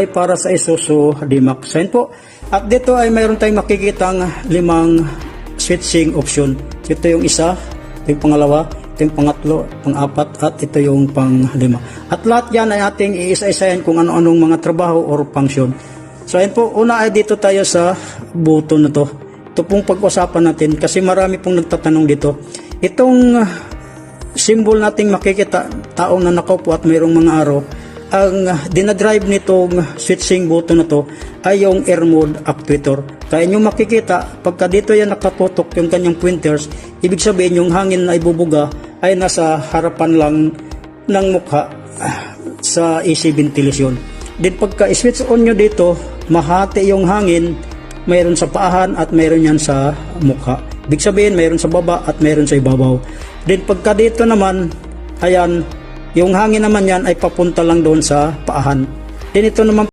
ay para sa Isuzu D-Max. Ayan po. At dito ay mayroon tayong makikitang limang switching option. Ito yung isa, ito yung pangalawa, ito yung pangatlo, pang-apat, at ito yung pang-lima. At lahat yan ay ating iisa-isayan kung ano-anong mga trabaho or function. So ayan po, una ay dito tayo sa button na to. Ito pong pag-usapan natin kasi marami pong nagtatanong dito. Itong ah, symbol nating makikita, taong na nakaupo at mayroong mga araw, ang dinadrive nitong switching button na to ay yung air mode actuator. Kaya nyo makikita, pagka dito yan nakatutok yung kanyang pointers, ibig sabihin yung hangin na ibubuga ay nasa harapan lang ng mukha ah, sa AC ventilation. Then pagka switch on nyo dito, mahati yung hangin, mayroon sa paahan at mayroon yan sa mukha. Ibig sabihin, mayroon sa baba at mayroon sa ibabaw. Then pagka dito naman, ayan, yung hangin naman yan ay papunta lang doon sa paahan. Then ito naman